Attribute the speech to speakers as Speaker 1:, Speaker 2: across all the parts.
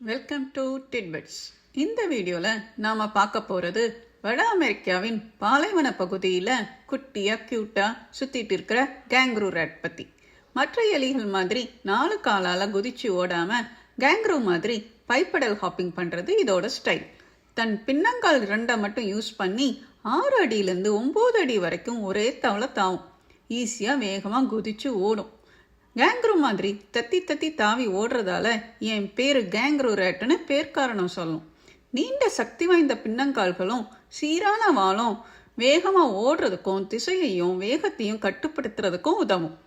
Speaker 1: Welcome to டிட்பெட்ஸ் இந்த வீடியோவில் நாம் பார்க்க போகிறது வட அமெரிக்காவின் பாலைவன பகுதியில் குட்டியாக க்யூட்டாக சுற்றிட்டு இருக்கிற கேங்க்ரூ ரேட் பற்றி மற்ற எலிகள் மாதிரி நாலு காலால் குதிச்சு ஓடாமல் கேங்க்ரூ மாதிரி பைப்படல் ஹாப்பிங் பண்ணுறது இதோட ஸ்டைல் தன் பின்னங்கால் ரெண்டை மட்டும் யூஸ் பண்ணி ஆறு அடியிலேருந்து ஒம்பது அடி வரைக்கும் ஒரே தவளை தாவும். ஈஸியாக வேகமாக குதிச்சு ஓடும். கேங்க்ரு மாதிரி தத்தி தத்தி தாவி ஓடுறதால என் பேர் கேங்க்ரு ரேட்டுன்னு பேர் காரணம் சொல்லும். நீண்ட சக்தி வாய்ந்த பின்னங்கால்களும் சீரான வாளும் வேகமாக ஓடுறதுக்கும் திசையையும் வேகத்தையும் கட்டுப்படுத்துறதுக்கும் உதவும்.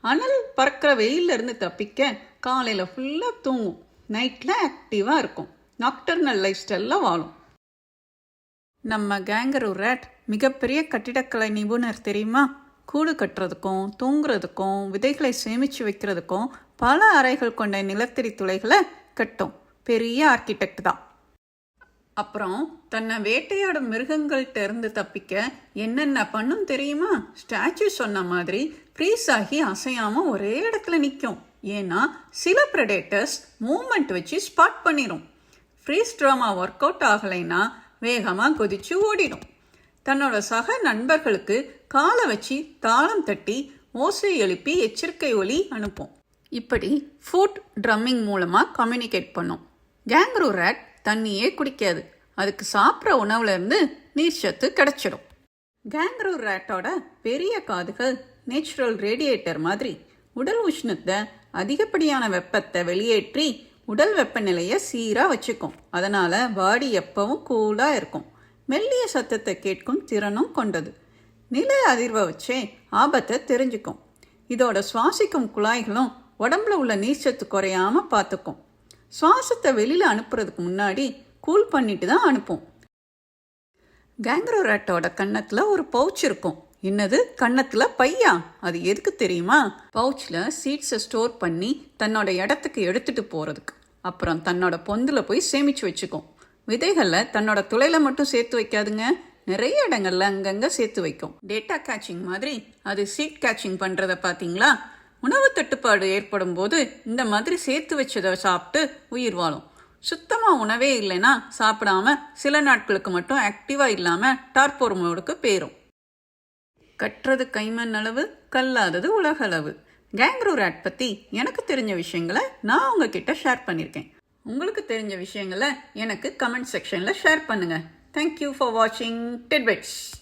Speaker 1: அனல் பறக்கிற வெயிலிருந்து தப்பிக்க காலையில் ஃபுல்லாக தூங்கும். நைட்டில் ஆக்டிவாக இருக்கும். நாக்டர்னல் லைஃப் ஸ்டைலில் வாழும். நம்ம கேங்கரு ரேட் மிகப்பெரிய கட்டிடக்கலை நிபுணர் தெரியுமா? கூடு கட்டுறதுக்கும் தூங்குறதுக்கும் விதைகளை சேமித்து வைக்கிறதுக்கும் பல அறைகள் கொண்ட நிலத்தடி துளைகளை கட்டும். பெரிய ஆர்கிடெக்ட் தான். அப்புறம் தன்னை வேட்டையாடும் மிருகங்கள்கிட்ட இருந்து தப்பிக்க என்னென்ன பண்ணும் தெரியுமா? ஸ்டாச்சு சொன்ன மாதிரி ஃப்ரீஸ் ஆகி அசையாமல் ஒரே இடத்துல நிற்கும் ஏன்னா சில ப்ரெடேட்டர்ஸ் மூமெண்ட் வச்சு ஸ்பாட் பண்ணிடும் ஃப்ரீஸ் ட்ராமா ஒர்க் அவுட் ஆகலைன்னா வேகமாக கொதிச்சு ஓடிடும் தன்னோட சக நண்பர்களுக்கு காலை வச்சு தாளம் தட்டி ஓசை எழுப்பி எச்சரிக்கை ஒலி அனுப்பும். இப்படி ஃபுட் ட்ரம்மிங் மூலமாக கம்யூனிகேட் பண்ணும். கேங்க்ரூ ரேட் தண்ணியே குடிக்காது. அதுக்கு சாப்பிட்ற உணவுலேருந்து நீர் சத்து கிடைச்சிடும். கேங்க்ரூ ரேட்டோட பெரிய காதுகள் நேச்சுரல் ரேடியேட்டர் மாதிரி உடல் உஷ்ணத்தை அதிகப்படியான வெப்பத்தை வெளியேற்றி உடல் வெப்பநிலையை சீராக வச்சுக்கும். அதனால் பாடி எப்பவும் கூலாக இருக்கும். மெல்லிய சத்தத்தை கேட்கும் திறனும் கொண்டது. நில அதிர்வை வச்சே ஆபத்தை தெரிஞ்சுக்கும். இதோட சுவாசிக்கும் குழாய்களும் உடம்புல உள்ள நீர்ச்சத்து குறையாம பார்த்துக்கும் சுவாசத்தை வெளியில் அனுப்புறதுக்கு முன்னாடி கூல் பண்ணிட்டு தான் அனுப்பும். கேங்க்ரோ ரேட்டோட ஒரு பவுச் இருக்கும். என்னது? கன்னத்தில் பையா? அது எதுக்கு தெரியுமா? பவுச்சில் சீட்ஸை ஸ்டோர் பண்ணி தன்னோட இடத்துக்கு எடுத்துகிட்டு போகிறதுக்கு அப்புறம் தன்னோட பொந்தில் போய் சேமித்து வச்சுக்கும். விதைகளில் தன்னோட துளையில் மட்டும் சேர்த்து வைக்காதுங்க. நிறைய இடங்கள்ல அங்கங்க சேர்த்து வைக்கும். டேட்டா கேச்சிங் மாதிரி அது சீட் கேச்சிங் பண்றத பாத்தீங்களா உணவு தட்டுப்பாடு ஏற்படும் போது இந்த மாதிரி சேர்த்து வச்சதை சாப்பிட்டு உயிர் வாழும். சுத்தமா உணவே இல்லைன்னா சாப்பிடாம சில நாட்களுக்கு மட்டும் ஆக்டிவா இல்லாம டார்போர் மோடுக்கு பேரும் கற்றது கைமண் அளவு கல்லாதது உலக அளவு. கேங்க்ரூ ரேட் பத்தி எனக்கு தெரிஞ்ச விஷயங்களை நான் உங்ககிட்ட ஷேர் பண்ணியிருக்கேன். உங்களுக்கு தெரிஞ்ச விஷயங்களை எனக்கு கமெண்ட் செக்ஷன்ல share Thank you for watching Tidbits.